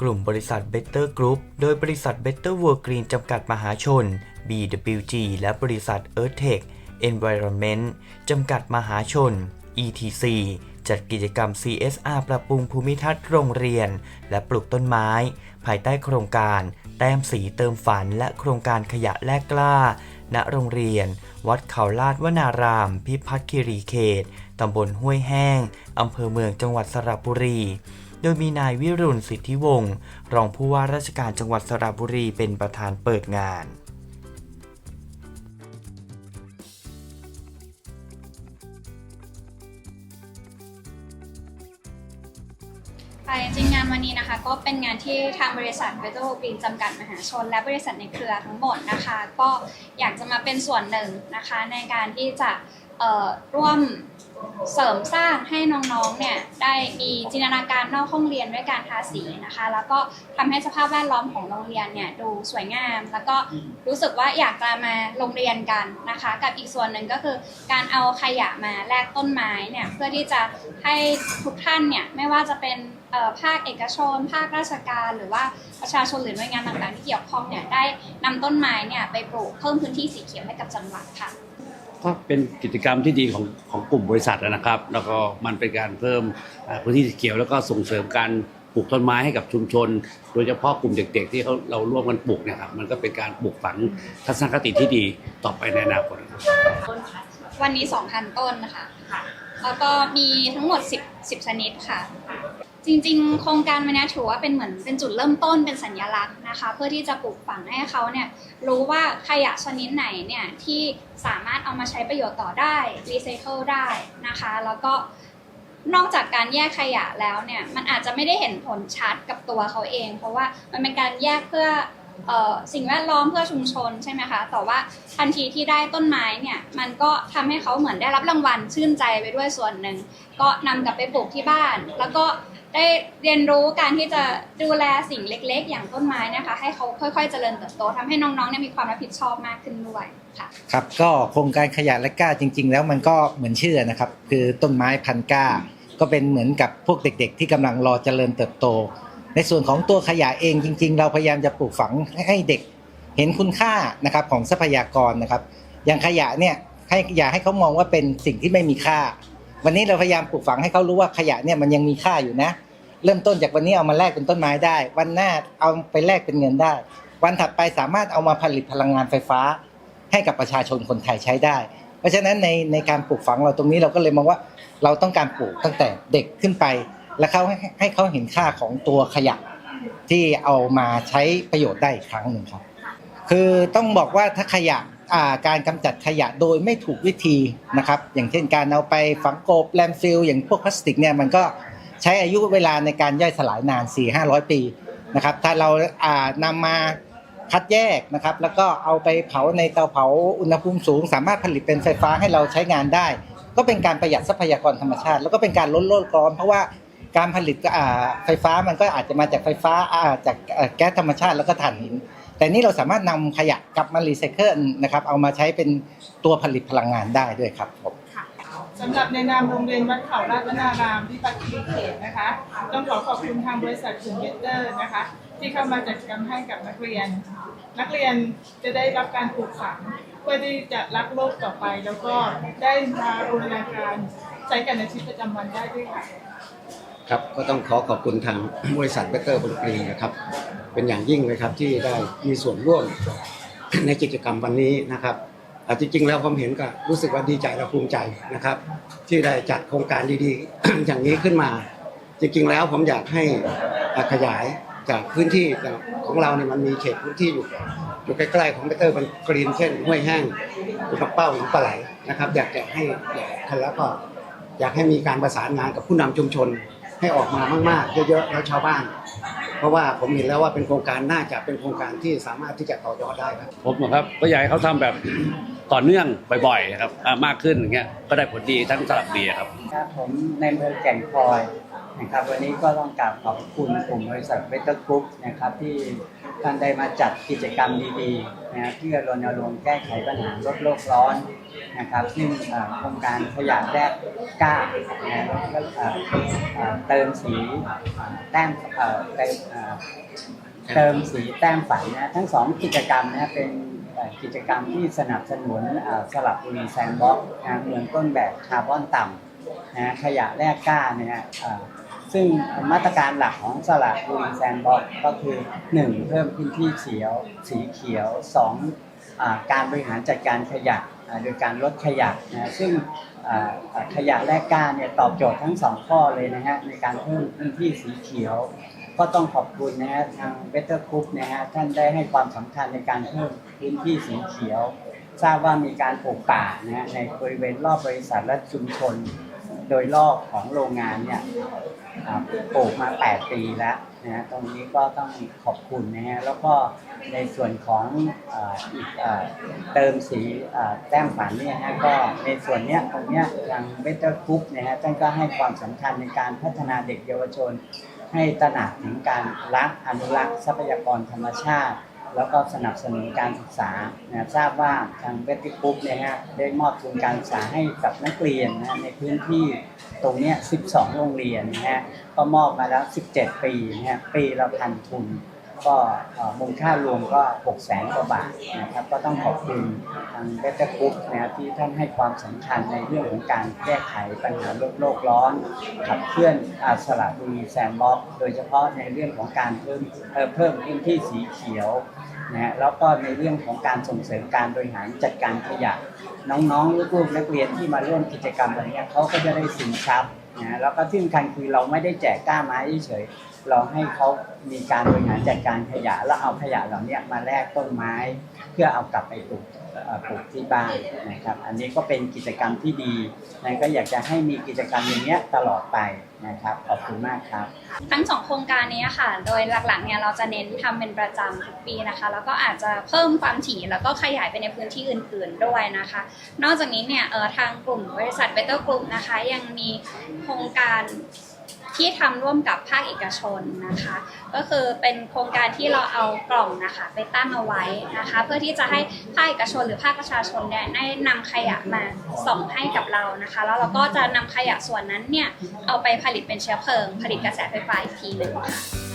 กลุ่มบริษัท Better Group โดยบริษัท Better World Green จำกัดมหาชน BWG และบริษัท Earthtech Environment จำกัดมหาชน ETC จัดกิจกรรม CSR ปรับปรุงภูมิทัศน์โรงเรียน และปลูกต้นไม้ ภายใต้โครงการ แต้มสีเติมฝัน และโครงการขยะแลกกล้า ณ โรงเรียน วัดเขาลาดวนาราม พิพัฒน์คีรีเขต ตำบลห้วยแห้ง อำเภอเมืองจังหวัดสระบุรี โดยมีนายวิรุณสิทธิวงศ์รองผู้ว่าราชการจังหวัดสระบุรีเป็นประธานเปิดงานค่ะจริงงานวันนี้นะคะก็เป็นงานที่ทางบริษัทเวทโอกรีนจำกัดมหาชน และบริษัทในเครือทั้งหมดนะคะ ก็อยากจะมาเป็นส่วนหนึ่งนะคะในการที่จะร่วม เสริมสร้างให้น้องๆ เนี่ยได้มีจินตนาการนอกห้องเรียนด้วยการทาสีนะคะ แล้วก็ทำให้สภาพแวดล้อมของโรงเรียนเนี่ยดูสวยงาม แล้วก็รู้สึกว่าอยากจะมาโรงเรียนกันนะคะ กับอีกส่วนหนึ่งก็คือการเอาขยะมาแลกต้นไม้เนี่ยเพื่อที่จะให้ทุกท่านเนี่ยไม่ว่าจะเป็นภาคเอกชน ภาคราชการหรือว่าประชาชนหรือหน่วยงานต่างๆที่เกี่ยวข้องเนี่ยได้นำต้นไม้เนี่ยไปปลูกเพิ่มพื้นที่สีเขียวให้กับจังหวัดค่ะ ก็เป็นกิจกรรมที่ดีของของกลุ่มบริษัทนะครับ แล้วก็มันเป็นการเพิ่มพื้นที่สีเขียวแล้วก็ส่งเสริมการปลูกต้นไม้ให้กับชุมชน โดยเฉพาะกลุ่มเด็ก ๆ ที่เขาเราร่วมกันปลูกเนี่ยครับมันก็เป็นการปลูกฝังทัศนคติที่ดีต่อไปในอนาคตวันนี้ 2,000 ต้นนะคะแล้วก็มีทั้งหมด 10 10ชนิดค่ะ จริงๆ โครงการมันนี้ถือว่าเป็นเหมือนเป็นจุดเริ่มต้นเป็นสัญลักษณ์นะคะ เพื่อที่จะปลูกฝังให้เขาเนี่ยรู้ว่าขยะชนิดไหนเนี่ยที่สามารถเอามาใช้ประโยชน์ต่อได้รีไซเคิลได้นะคะ แล้วก็นอกจากการแยกขยะแล้วเนี่ยมันอาจจะไม่ได้เห็นผลชัดกับตัวเขาเอง เพราะว่ามันเป็นการแยกเพื่อ สิ่งแวดล้อมเพื่อชุมชนใช่ไหมคะแต่ว่าทันทีที่ได้ต้นไม้เนี่ยมันก็ทำให้เขาเหมือนได้รับรางวัลชื่นใจไปด้วยส่วนหนึ่ง ก็นำกลับไปปลูกที่บ้าน แล้วก็ได้เรียนรู้การที่จะดูแลสิ่งเล็ก ๆ อย่างต้นไม้นะคะ ให้เขาค่อยๆเจริญเติบโตทำให้น้องๆเนี่ยมีความรับผิดชอบมากขึ้นด้วยค่ะครับก็โครงการขยะและกล้าจริง ๆ แล้วมันก็เหมือนชื่อนะครับ คือต้นไม้พันกล้า ก็เป็นเหมือนกับพวกเด็ก ๆ ที่กำลังรอเจริญเติบโต ในส่วนของตัวขยะเองจริง ๆ เราพยายามจะปลูกฝังให้เด็กเห็นคุณค่านะครับของทรัพยากรนะครับ อย่างขยะเนี่ยให้อย่าให้เขามองว่าเป็นสิ่งที่ไม่มีค่า วันนี้เราพยายามปลูกฝังให้เขารู้ว่าขยะเนี่ยมันยังมีค่าอยู่นะ เริ่มต้นจากวันนี้เอามาแลกเป็นต้นไม้ได้ วันหน้าเอาไปแลกเป็นเงินได้ วันถัดไปสามารถเอามาผลิตพลังงานไฟฟ้า ให้กับประชาชนคนไทยใช้ได้ เพราะฉะนั้นในในการปลูกฝังเราตรงนี้เราก็เลยมองว่าเราต้องการปลูกตั้งแต่เด็กขึ้นไป และเขาให้ให้เขาเห็นค่าของตัวขยะที่เอามาใช้ประโยชน์ได้อีกครั้งหนึ่งครับ คือต้องบอกว่าถ้าขยะาการกำจัดขยะโดยไม่ถูกวิธีนะครับ อย่างเช่นการเอาไปฝังกลบแลนฟิลอย่างพวกพลาสติกเนี่ยมันก็ใช้อายุเวลาในการย่อยสลายนาน 4-500 ปีนะครับ ถ้าเราานำมาคัดแยกนะครับ แล้วก็เอาไปเผาในเตาเผาอุณหภูมิสูง สามารถผลิตเป็นไฟฟ้าให้เราใช้งานได้ ก็เป็นการประหยัดทรัพยากรธรรมชาติ แล้วก็เป็นการลดโลกร้อนเพราะว่า การผลิตอ่าไฟฟ้ามันก็อาจจะมาจากไฟฟ้าจากแก๊สธรรมชาติแล้วก็ถ่านหิน แต่นี่เราสามารถนำขยะกลับมารีไซเคิลนะครับ เอามาใช้เป็นตัวผลิตพลังงานได้ด้วยครับผมสำหรับในนามโรงเรียนวัดเขาราชวนารามที่ปัตตานีเขตนะคะ ต้องขอขอบคุณทางบริษัทคุณเบเตอร์นะคะ ที่เข้ามาจัดกิจกรรมให้กับนักเรียน นักเรียนจะได้รับการปลูกฝังเพื่อที่จะรักโลกต่อไป แล้วก็ได้มาบูรณาการใช้กันในชีวิตประจำวันได้ด้วยค่ะ ครับก็ต้องขอขอบคุณทางบริษัทเบเตอร์บริกรีนะครับ เป็นอย่างยิ่งเลยครับที่ได้มีส่วนร่วมในกิจกรรมวันนี้นะครับอาจริงๆแล้วผมเห็นก็รู้สึกว่าดีใจและภูมิใจนะครับ ที่ได้จัดโครงการดีๆ อย่างนี้ขึ้นมา จริงๆแล้วผมอยากให้ขยายจากพื้นที่ของเราเนี่ยมันมีเขตพื้นที่อยู่อยู่ใกล้ๆของเบเตอร์บริกรีนเช่นห้วยแห้งอุปเป้าหรือปลาไหลนะครับ อยากจะให้ท่านแล้วก็อยากให้มีการประสานงานกับผู้นำชุมชน ให้ออกมามาก ๆ เยอะๆแล้วชาวบ้าน เพราะว่าผมเห็นแล้วว่าเป็นโครงการน่าจะเป็นโครงการที่สามารถที่จะต่อยอดได้ครับผมนะครับก็อยากให้เขาทำแบบต่อเนื่องบ่อยๆนะครับอ่ามากขึ้นอย่างเงี้ยก็ได้ผลดีทั้งสลับเบียครับ ครับผมในเมืองแก่งคอย นะครับวันนี้ก็ต้องกราบขอบคุณกลุ่มบริษัทเวทเตอร์กรุ๊ปนะครับที่ท่านได้มาจัดกิจกรรมดีๆนะเพื่อรณรงค์แก้ไขปัญหาลดโลกร้อนนะครับซึ่งโครงการขยะแรกก้านะแล้วก็เติมสีแต้มเติมเติมสีแต้มฝันนะทั้งสองกิจกรรมนะเป็นเอ่อกิจกรรมที่สนับสนุนสลับบุรีแซนด์บ็อกซ์เมืองต้นแบบคาร์บอนต่ำนะขยะแรกกล้าเนี่ย ซึ่งมาตรการหลักของสระบุรีแซนบ็อกก็คือ 1. เพิ่มพื้นที่เขียว สีเขียว 2. อ่าการบริหารจัดการขยะโดยการลดขยะนะซึ่งขยะแรกก้าเนี่ยตอบโจทย์ทั้งสองข้อเลยนะฮะในการเพิ่มพื้นที่สีเขียว ก็ต้องขอบคุณนะฮะทางเบเตอร์กรุ๊ปนะฮะท่านได้ให้ความสำคัญในการเพิ่มพื้นที่สีเขียว ทราบว่ามีการปลูกป่านะฮะในบริเวณรอบบริษัทและชุมชน โดยรอบของโรงงานเนี่ยปลูกมา 8 ปีแล้วนะฮะตรงนี้ก็ต้องขอบคุณนะฮะแล้วก็ในส่วนของอีกเติมสีแต้มฝันเนี่ยฮะก็ในส่วนเนี้ยตรงเนี้ยทางเบเตอร์กรุ๊ปนะฮะท่านก็ให้ความสำคัญในการพัฒนาเด็กเยาวชน ให้ตระหนักถึงการรักอนุรักษ์ทรัพยากรธรรมชาติ แล้วก็สนับสนุนการศึกษานะทราบว่าทางเวตติปุ๊บเนี่ยฮะได้มอบทุนการศึกษาให้กับนักเรียนนะในพื้นที่ตรงเนี้ย 12 โรงเรียนนะฮะก็มอบมาแล้ว 17 ปีนะฮะปีละพันทุน ก็มูลค่ารวมก็6แสนกว่าบาทนะครับ ก็ต้องขอบคุณทางเบตเตอร์กรุ๊ปนะที่ท่านให้ความสำคัญในเรื่องของการแก้ไขปัญหาโลกโลกร้อน ขับเคลื่อนอาสระบุรีแซนบ็อกซ์โดยเฉพาะในเรื่องของการเพิ่มเเพิ่มพื้นที่สีเขียวนะฮะแล้วก็ในเรื่องของการส่งเสริมการบริหารจัดการขยะ น้องๆลูกๆนักเรียนที่มาร่วมกิจกรรมอะไรเงี้ยเขาก็จะได้สินทรัพย์ นะแล้วก็ที่สำคัญคือเราไม่ได้แจกกล้าไม้เฉยเราให้เขามีการบริหารจัดการขยะแล้วเอาขยะเหล่านี้มาแลกต้นไม้ เพื่อเอากลับไปปลูก ปลูกที่บ้านนะครับ อันนี้ก็เป็นกิจกรรมที่ดีนะก็อยากจะให้มีกิจกรรมอย่างเนี้ยตลอดไปนะครับขอบคุณมากครับ ทั้งสองโครงการนี้ค่ะ โดยหลักๆเนี่ยเราจะเน้นทำเป็นประจำทุกปีนะคะ แล้วก็อาจจะเพิ่มความถี่แล้วก็ขยายไปในพื้นที่อื่น ๆด้วยนะคะ นอกจากนี้เนี่ยเออทางกลุ่มบริษัท Better Group นะคะ ยังมีโครงการ ที่ทำร่วมกับภาคเอกชนนะคะ ก็คือเป็นโครงการที่เราเอากล่องนะคะ ไปตั้งเอาไว้นะคะ เพื่อที่จะให้ภาคเอกชนหรือภาคประชาชนเนี่ยได้นำขยะมาส่งให้กับเรานะคะ แล้วเราก็จะนำขยะส่วนนั้นเนี่ยเอาไปผลิตเป็นเชื้อเพลิง ผลิตกระแสไฟฟ้าอีกทีหนึ่งค่ะ